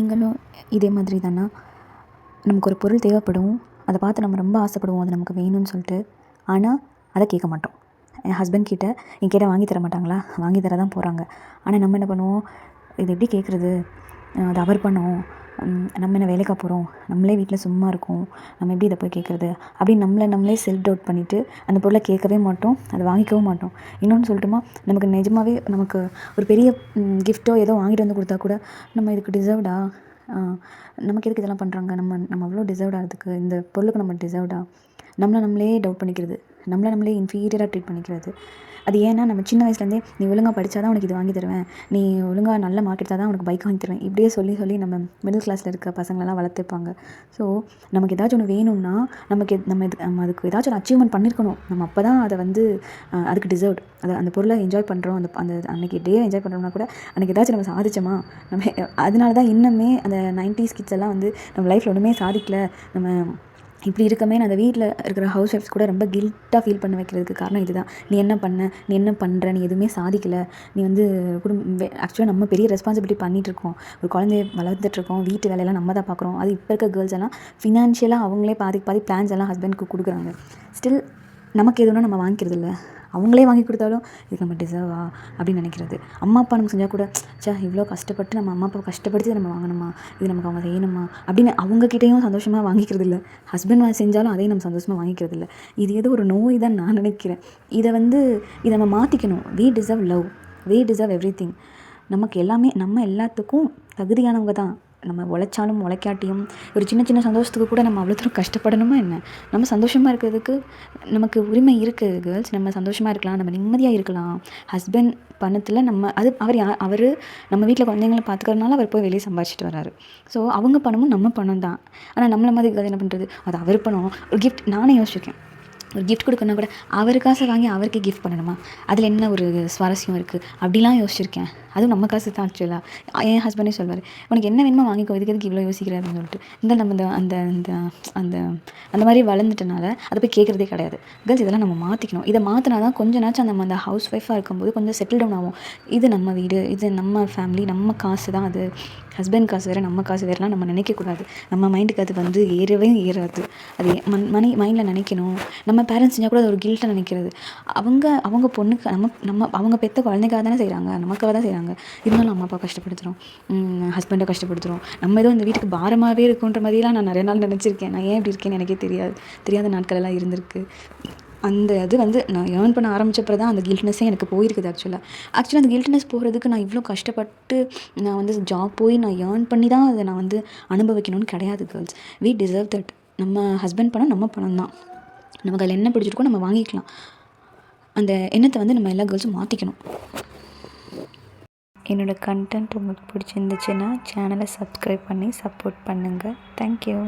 நீங்களும் இதே மாதிரி தானா? நமக்கு ஒரு பொருள் தேவைப்படும். அதை பார்த்து நம்ம ரொம்ப ஆசைப்படுவோம். அது நமக்கு வேணும்னு சொல்லிட்டு. ஆனால் அதை கேட்க மாட்டோம். என் ஹஸ்பண்ட் கிட்ட என் கேட்டால் வாங்கி தர மாட்டாங்களா? வாங்கி தர தான் போகிறாங்க ஆனால் நம்ம என்ன பண்ணுவோம்? இது எப்படி கேட்குறது? அது அவர் பண்ணோம். நம்ம என்ன வேலைக்கா போகிறோம் நம்மளே வீட்டில் சும்மா இருக்கோம். நம்ம எப்படி இதை போய் கேட்குறது அப்படின்னு நம்மளை நம்மளே செல்ஃப் டவுட் பண்ணிவிட்டு அந்த பொருளை கேட்கவே மாட்டோம். அதை வாங்கிக்கவும் மாட்டோம். இன்னொன்று சொல்லட்டுமா? நமக்கு நிஜமாகவே நமக்கு ஒரு பெரிய கிஃப்ட்டோ ஏதோ வாங்கிட்டு வந்து கொடுத்தா கூட நம்ம இதுக்கு டிசர்வ்டா நமக்கு எதுக்கு இதெல்லாம் பண்ணுறாங்க நம்ம நம்ம அவ்வளோ டிசர்வ்டாக அதுக்கு இந்த பொருளுக்கு நம்ம டிசர்வ்டா நம்மளை நம்மளே டவுட் பண்ணிக்கிறது. நம்மளை நம்மளே இன்ஃபீரியராக ட்ரீட் பண்ணிக்கிறது. அது ஏன்னா நம்ம சின்ன வயசுலேருந்தே நீ ஒழுங்காக படித்தா தான் உனக்கு இது வாங்கி தருவேன். நீ ஒழுங்காக நல்ல மார்க் எடுத்தால் தான் உனக்கு பைக் வாங்கி தருவேன். இப்படியே சொல்லி சொல்லி நம்ம மிடில் கிளாஸில் இருக்க பசங்களெல்லாம் வளர்த்துப்பாங்க. ஸோ நமக்கு ஏதாச்சும் ஒன்று வேணும்னா நமக்கு எத்- நம்ம இது நம்ம அதுக்கு ஏதாச்சும் ஒரு அச்சீவ்மெண்ட் பண்ணியிருக்கணும் நம்ம அப்போ தான் அதை வந்து அதுக்கு டிசர்வ்ட் அதை அந்த பொருளை என்ஜாய் பண்ணுறோம் அந்த அந்த அன்றைக்கி டே என்ஜாய் பண்ணுறோம்னா கூட அன்றைக்கி ஏதாச்சும் நம்ம சாதிச்சோமா? நம்ம அதனால தான் இன்னுமே அந்த நைன்டிஸ் கிட்ஸ் எல்லாம் வந்து நம்ம லைஃப்பில் ஒன்றுமே சாதிக்கல. நம்ம இப்படி இருக்கமே அந்த வீட்டில் இருக்கிற ஹவுஸ் ஒய்ஃப்ஸ் கூட ரொம்ப கில்ட்டாக ஃபீல் பண்ண வைக்கிறதுக்கு காரணம் இதுதான். நீ என்ன பண்ண? நீ என்ன பண்ணுற நீ எதுவுமே சாதிக்கலை. நீ வந்து குடும்ப ஆக்சுவலாக நம்ம பெரிய ரெஸ்பான்சிபிலிட்டி பண்ணிகிட்ருக்கோம் இருக்கோம். ஒரு குழந்தைய வளர்த்துட்டு இருக்கோம். வீட்டு வேலையெல்லாம் நம்ம தான் பார்க்குறோம். அது இப்போ இருக்க கேர்ள்ஸ் எல்லாம் ஃபினான்ஷியலாக அவங்களே பாதி பாதி பிளான்ஸ் எல்லாம் ஹஸ்பண்ட்க்கு கொடுக்குறாங்க. ஸ்டில் நமக்கு எதுனா நம்ம வாங்கிக்கிறது இல்லை அவங்களே வாங்கி கொடுத்தாலும் இது நம்ம டிசர்வா அப்படின்னு நினைக்கிறது. அம்மா அப்பா நமக்கு செஞ்சால் கூட ச்சே இவ்வளோ கஷ்டப்பட்டு நம்ம அம்மா அப்பா கஷ்டப்படுத்தி இதை நம்ம வாங்கணுமா? இது நமக்கு அவங்க செய்யணுமா? அப்படின்னு அவங்கக்கிட்டேயும் சந்தோஷமாக வாங்கிக்கிறது இல்லை ஹஸ்பண்ட் செஞ்சாலும் அதையும் நம்ம சந்தோஷமாக வாங்கிக்கிறது இல்லை இது ஏதோ ஒரு நோய் தான் நான் நினைக்கிறேன். இதை வந்து இதை நம்ம மாற்றிக்கணும் we deserve love we deserve everything நமக்கு எல்லாமே நம்ம எல்லாத்துக்கும் தகுதியானவங்க தான். நம்ம உழைச்சாலும் உழைக்காட்டியும் ஒரு சின்ன சின்ன சந்தோஷத்துக்கு கூட நம்ம அவ்வளோ தூரம் கஷ்டப்படணுமா என்ன? நம்ம சந்தோஷமாக இருக்கிறதுக்கு நமக்கு உரிமை இருக்குது கேர்ள்ஸ் நம்ம சந்தோஷமாக இருக்கலாம் நம்ம நிம்மதியாக இருக்கலாம். ஹஸ்பண்ட் பணத்தில் நம்ம அது அவர் அவர் நம்ம வீட்டில் குழந்தைங்கள பார்த்துக்கறதுனால அவர் போய் வெளியே சம்பாதிச்சிட்டு வராரு ஸோ அவங்க பணமும் நம்ம பணம் தான். ஆனால் நம்மள மாதிரி இருக்காது என்ன பண்ணுறது அது அவர் பணம். ஒரு கிஃப்ட் நானே யோசிச்சிருக்கேன். ஒரு கிஃப்ட் கொடுக்கணும் கூட அவர் காசை வாங்கி அவருக்கு கிஃப்ட் பண்ணணுமா? அதில் என்ன ஒரு சுவாரஸ்யம் இருக்குது அப்படிலாம் யோசிச்சிருக்கேன். அதுவும் நம்ம காசு தான் ஆக்சுவலாக என் ஹஸ்பண்டே சொல்வார் உனக்கு என்ன வேணுமோ வாங்கிக்கோ இதுக்கு எதுக்கு இவ்வளோ யோசிக்கிற? அப்படின்னு சொல்லிட்டு. இந்த நம்ம இந்த அந்த அந்த அந்த அந்த மாதிரி வளர்ந்துட்டனால அதை போய் கேட்குறதே கிடையாது. கேர்ள்ஸ் இதெல்லாம் நம்ம மாற்றிக்கணும் இதை மாற்றினா தான் கொஞ்ச நாச்சும் நம்ம அந்த ஹவுஸ் ஒய்ஃபாக இருக்கும்போது கொஞ்சம் செட்டில் டவுன் ஆகும். இது நம்ம வீடு இது நம்ம ஃபேமிலி நம்ம காசு தான் அது. ஹஸ்பண்ட் காசு வேறு நம்ம காசு வேறுலாம் நம்ம நினைக்கக்கூடாது. நம்ம மைண்டுக்கு அது வந்து ஏறவே ஏறாது. அது மன் மணி மைண்டில் நினைக்கணும். நம்ம பேரண்ட்ஸ் செஞ்சால் கூட அது ஒரு கில்ட்டை நினைக்கிறது. அவங்க அவங்க பொண்ணுக்கு நம்ம நம்ம அவங்க பெற்ற குழந்தைக்காக தானே செய்கிறாங்க நமக்காக தான் செய்கிறாங்க இருந்தாலும் அம்மா அப்பா கஷ்டப்படுத்துகிறோம் ஹஸ்பண்டை கஷ்டப்படுத்துகிறோம் நம்ம ஏதோ இந்த வீட்டுக்கு பாரமாகவே இருக்குன்ற மாதிரிலாம் நான் நிறைய நாள் நினச்சிருக்கேன். நான் ஏன் இப்படி இருக்கேன்னு எனக்கே தெரியாது. தெரியாத நாட்கள் எல்லாம் இருந்திருக்கு. அந்த இது வந்து நான் ஏர்ன் பண்ண ஆரம்பிச்சப்பறம் தான் அந்த கில்ட்னஸே எனக்கு போயிருக்குது ஆக்சுவலாக ஆக்சுவலாக அந்த கில்ட்னஸ் போகிறதுக்கு நான் இவ்வளோ கஷ்டப்பட்டு நான் வந்து ஜாப் போய் நான் ஏர்ன் பண்ணி தான் அதை நான் வந்து அனுபவிக்கணும்னு கிடையாது கேர்ள்ஸ் வி டிசர்வ் தட் நம்ம ஹஸ்பண்ட் பணம் நம்ம பணம் தான். நமக்கு அதில் என்ன பிடிச்சிருக்கோ நம்ம வாங்கிக்கலாம். அந்த எண்ணத்தை வந்து நம்ம எல்லா கேர்ள்ஸும் மாற்றிக்கணும் என்னோடய கண்டென்ட் உங்களுக்கு பிடிச்சிருந்துச்சுன்னா சேனலை சப்ஸ்கிரைப் பண்ணி சப்போர்ட் பண்ணுங்கள் தேங்க்யூ